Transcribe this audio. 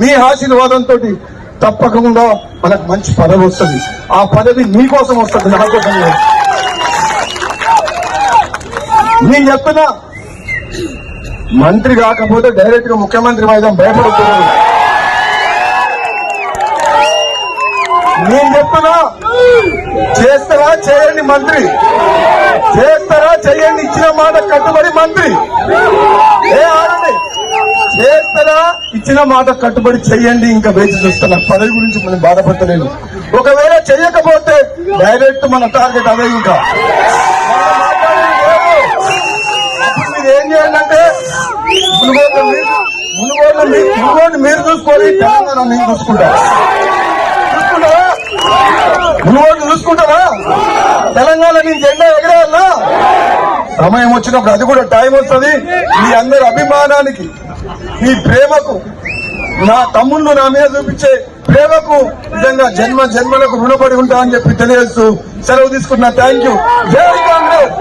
మీ ఆశీర్వాదంతో తప్పకుండా మనకు మంచి పదవి వస్తుంది. ఆ పదవి మీకోసం వస్తుంది నా కోసం నేను చెప్తున్నా మంత్రి కాకపోతే డైరెక్ట్గా ముఖ్యమంత్రి వైద్యం భయపడుతున్నాను నేను చెప్తున్నా చేస్తారా చేయండి మంత్రి? చేస్తారా చేయండి ఇచ్చిన మాట కట్టుబడి మంత్రి ఏ ఆడండి చేస్తారా ఇచ్చిన మాట కట్టుబడి చేయండి ఇంకా వేచి చూస్తున్నా పదవి గురించి మనం బాధపడతలేను ఒకవేళ చేయకపోతే డైరెక్ట్ మన టార్గెట్ అదే ఇంకా. మీరు ఏం చేయండి అంటే మునుగోడు మీరు మునుగోడు తెలంగాణ నేను చూసుకుంటా. చూసుకుంటారా మునుగోడు చూసుకుంటారా తెలంగాణ నేను జెండా ఎగరేయాలా? సమయం వచ్చినప్పుడు అది కూడా టైం వస్తుంది. మీ అందరి అభిమానానికి. మీ ప్రేమకు నా తమ్ముళ్ళు నా మీద చూపించే ప్రేమకు నిజంగా జన్మ జన్మలకు రుణపడి ఉంటా అని చెప్పి తెలియజేస్తూ సెలవు తీసుకున్నా థ్యాంక్ యూ జై కాంగ్రెస్!